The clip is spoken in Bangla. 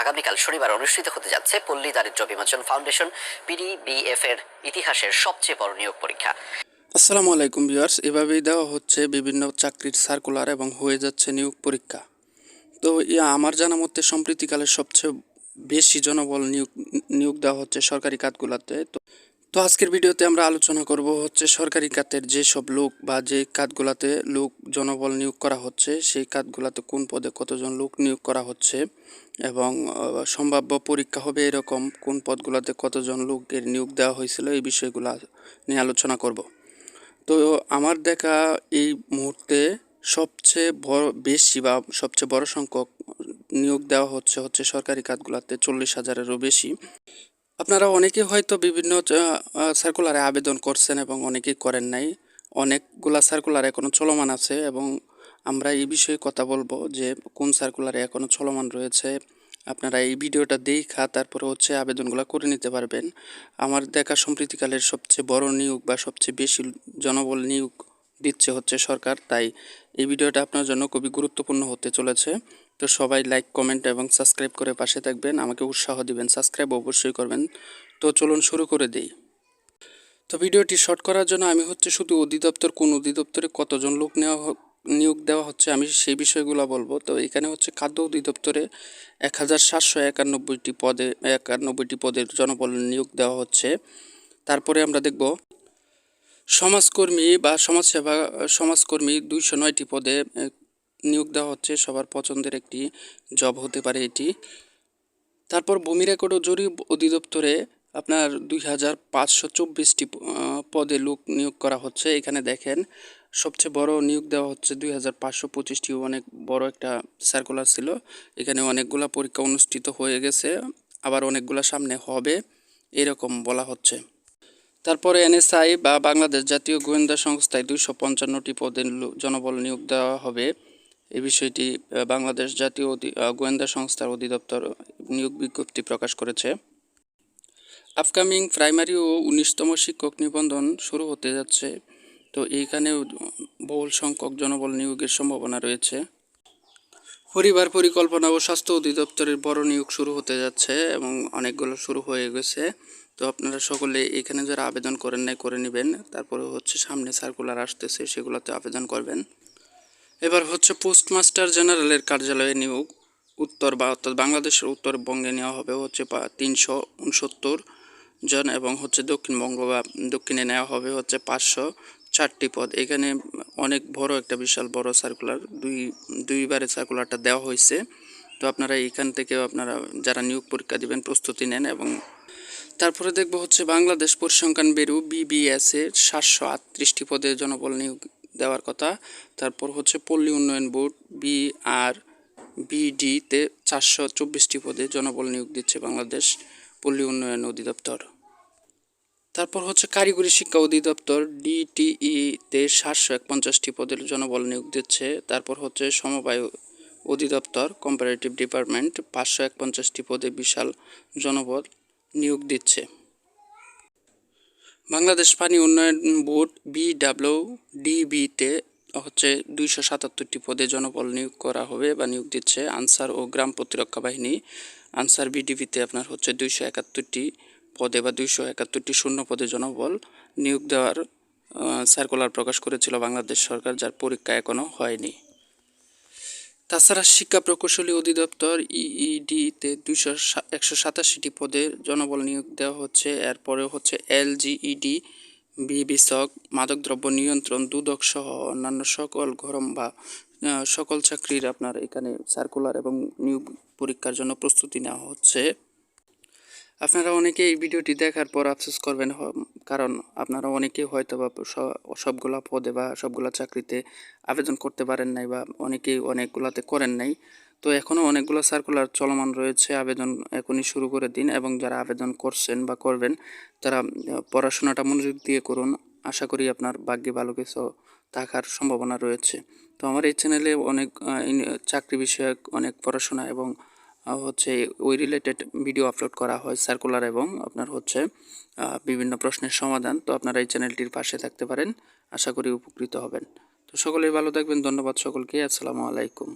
আগামীকাল শনিবার অনুষ্ঠিত হতে যাচ্ছে পল্লী দারিদ্র বিমোচন ফাউন্ডেশন পিডিবিএফ এর ইতিহাসের সবচেয়ে বড় নিয়োগ পরীক্ষা। আসসালামু আলাইকুম ভিউয়ার্স, এভাবেই দেওয়া হচ্ছে বিভিন্ন চাকরির সার্কুলার এবং হয়ে যাচ্ছে নিয়োগ পরীক্ষা। তো আমার জানা মতে সম্প্রীতিকালের সবচেয়ে বেশি জনবল নিয়োগ নিয়োগ দেওয়া হচ্ছে সরকারি কাজগুলোতে। তো তো আজকের ভিডিওতে আমরা আলোচনা করব হচ্ছে সরকারি খাতের যেসব লোক বা যে খাতগুলোতে লোক জনবল নিয়োগ করা হচ্ছে, সেই খাতগুলোতে কোন পদে কতজন লোক নিয়োগ করা হচ্ছে এবং সম্ভাব্য পরীক্ষা হবে এরকম কোন পদগুলোতে কতজন লোকের নিয়োগ দেওয়া হয়েছিল এই বিষয়গুলো নিয়ে আলোচনা করব। তো আমার দেখা এই মুহূর্তে সবচেয়ে বড়, বেশি বা সবচেয়ে বড় সংখ্যক নিয়োগ দেওয়া হচ্ছে হচ্ছে সরকারি খাতগুলোতে চল্লিশ হাজারেরও বেশি। আপনারা অনেকে হয়তো বিভিন্ন সার্কুলারে আবেদন করছেন এবং অনেকেই করেন নাই। অনেকগুলা সার্কুলার এখনও চলমান আছে এবং আমরা এই বিষয়ে কথা বলব যে কোন সার্কুলারে এখনও চলমান রয়েছে। আপনারা এই ভিডিওটা দেখা, তারপরে হচ্ছে আবেদনগুলো করে নিতে পারবেন। আমার দেখা সম্প্রীতিকালের সবচেয়ে বড় নিয়োগ বা সবচেয়ে বেশি জনবল নিয়োগ দিচ্ছে হচ্ছে সরকার, তাই এই ভিডিওটা আপনার জন্য খুবই গুরুত্বপূর্ণ হতে চলেছে। তো সবাই লাইক কমেন্ট এবং সাবস্ক্রাইব করে পাশে থাকবেন। আমাকে উৎসাহ দিবেন সাবস্ক্রাইব অবশ্যই করবেন। তো চলুন শুরু করে দেই। তো ভিডিওটি শর্ট করার জন্য আমি হচ্ছে শুধু অধিদপ্তর কোন অধিদপ্তরে কতজন লোক নেওয়া নিয়োগ দেওয়া হচ্ছে আমি সেই বিষয়গুলো বলব। তো এখানে হচ্ছে খাদ্য অধিদপ্তরে এক হাজার সাতশো একানব্বইটি পদে, একানব্বইটি পদের জনবল নিয়োগ দেওয়া হচ্ছে। তারপরে আমরা দেখব, সমাজকর্মী বা সমাজসেবা, সমাজকর্মী দুইশো নয়টি পদে নিয়োগ দেওয়া হচ্ছে, সবার পছন্দের একটি জব হতে পারে এটি। তারপর ভূমি রেকর্ড ও জরিপ অধিদপ্তরে আপনার দুই হাজার পাঁচশো চব্বিশটি পদে লোক নিয়োগ করা হচ্ছে। এখানে দেখেন, সবচেয়ে বড় নিয়োগ দেওয়া হচ্ছে দুই হাজার পাঁচশো পঁচিশটি, অনেক বড় একটা সার্কুলার ছিল। এখানে অনেকগুলা পরীক্ষা অনুষ্ঠিত হয়ে গেছে, আবার অনেকগুলা সামনে হবে, এরকম বলা হচ্ছে। তারপরে এনএসআই বা বাংলাদেশ জাতীয় গোয়েন্দা সংস্থায় দুইশো পঞ্চান্নটি পদে জনবল নিয়োগ দেওয়া হবে। এই বিষয়টি বাংলাদেশ জাতীয় গোয়েন্দা সংস্থার অধিদপ্তর নিয়োগ বিজ্ঞপ্তি প্রকাশ করেছে। আপকামিং প্রাইমারি ও উনিশতম শিক্ষক নিবন্ধন শুরু হতে যাচ্ছে। তো এইখানেও বহুল সংখ্যক জনবল নিয়োগের সম্ভাবনা রয়েছে। পরিবার পরিকল্পনা ও স্বাস্থ্য অধিদপ্তরের বড় নিয়োগ শুরু হতে যাচ্ছে এবং অনেকগুলো শুরু হয়ে গেছে। তো আপনারা সকলে এখানে যারা আবেদন করেন নাই, করে নেবেন। তারপরে হচ্ছে সামনে সার্কুলার আসতেছে, সেগুলোতে আবেদন করবেন। এবার হচ্ছে পোস্টমাস্টার জেনারেলের কার্যালয়ে নিয়োগ, উত্তর বা অর্থাৎ বাংলাদেশের উত্তরবঙ্গে নেওয়া হবে হচ্ছে তিনশো উনসত্তর জন এবং হচ্ছে দক্ষিণবঙ্গ বা দক্ষিণে নেওয়া হবে হচ্ছে পাঁচশো চারটি পদ। এখানে অনেক বড় একটা বিশাল বড় সার্কুলার দুই দুইবারে সার্কুলারটা দেওয়া হয়েছে। তো আপনারা এখান থেকে আপনারা যারা নিয়োগ পরীক্ষা দিবেন প্রস্তুতি নেন এবং তারপরে দেখব হচ্ছে বাংলাদেশ পরিসংখ্যান ব্যুরো, বিবিএস সাতশো আটত্রিশটি পদে জনবল নিয়োগ দেওয়ার কথা। তারপর হচ্ছে পল্লী উন্নয়ন বোর্ড বি আর বিডিতে চারশো চব্বিশটি পদে জনবল নিয়োগ দিচ্ছে বাংলাদেশ পল্লী উন্নয়ন অধিদপ্তর। তারপর হচ্ছে কারিগরি শিক্ষা অধিদপ্তর, ডিটিইতে সাতশো একপঞ্চাশটি পদের জনবল নিয়োগ দিচ্ছে। তারপর হচ্ছে সমবায় অধিদপ্তর কম্পারেটিভ ডিপার্টমেন্ট পাঁচশো একপঞ্চাশটি পদে বিশাল জনবল নিয়োগ দিচ্ছে। বাংলাদেশ পানি উন্নয়ন বোর্ড বিডাব্লিউ ডিবিতে হচ্ছে দুইশো সাতাত্তরটি পদে জনবল নিয়োগ করা হবে বা নিয়োগ দিচ্ছে। আনসার ও গ্রাম প্রতিরক্ষা বাহিনী। আনসার বিডিবিতে আপনার হচ্ছে দুইশো একাত্তরটি পদে বা দুইশো একাত্তরটি শূন্য পদে জনবল নিয়োগ দেওয়ার সার্কুলার প্রকাশ করেছিল বাংলাদেশ সরকার, যার পরীক্ষা এখনও হয়নি। তাছাড়া শিক্ষা প্রকৌশলী অধিদপ্তর ইইডিতে দুইশো একশো সাতাশিটি পদে জনবল নিয়োগ দেওয়া হচ্ছে। এরপরে হচ্ছে এলজিইডি বিবিসক মাদকদ্রব্য নিয়ন্ত্রণ, দুদক সহ অন্যান্য সকল গরম বা সকল চাকরির আপনার এখানে সার্কুলার এবং নিয়োগ পরীক্ষার জন্য প্রস্তুতি নেওয়া হচ্ছে। আপনারা অনেকে এই ভিডিওটি দেখার পর আফসোস করবেন কারণ আপনারা অনেকেই হয়তো বা সবগুলা পদে বা সবগুলা চাকরিতে আবেদন করতে পারেন নাই বা অনেকেই অনেকগুলাতে করেন নাই। তো এখনও অনেকগুলো সার্কুলার চলমান রয়েছে, আবেদন এখনই শুরু করে দিন এবং যারা আবেদন করছেন বা করবেন, তারা পড়াশোনাটা মনোযোগ দিয়ে করুন। আশা করি আপনার ভাগ্যে ভালো কিছু থাকার সম্ভাবনা রয়েছে। তো আমার এই চ্যানেলে অনেক চাকরি বিষয়ক অনেক পড়াশোনা এবং হচ্ছে ওই রিলেটেড ভিডিও আপলোড করা হয় সার্কুলার এবং আপনার হচ্ছে বিভিন্ন প্রশ্নের সমাধান। তো আপনারা এই চ্যানেলটির পাশে থাকতে পারেন। আশা করি উপকৃত হবেন। তো সকলেই ভালো থাকবেন। ধন্যবাদ সকলকে। আসসালামু আলাইকুম।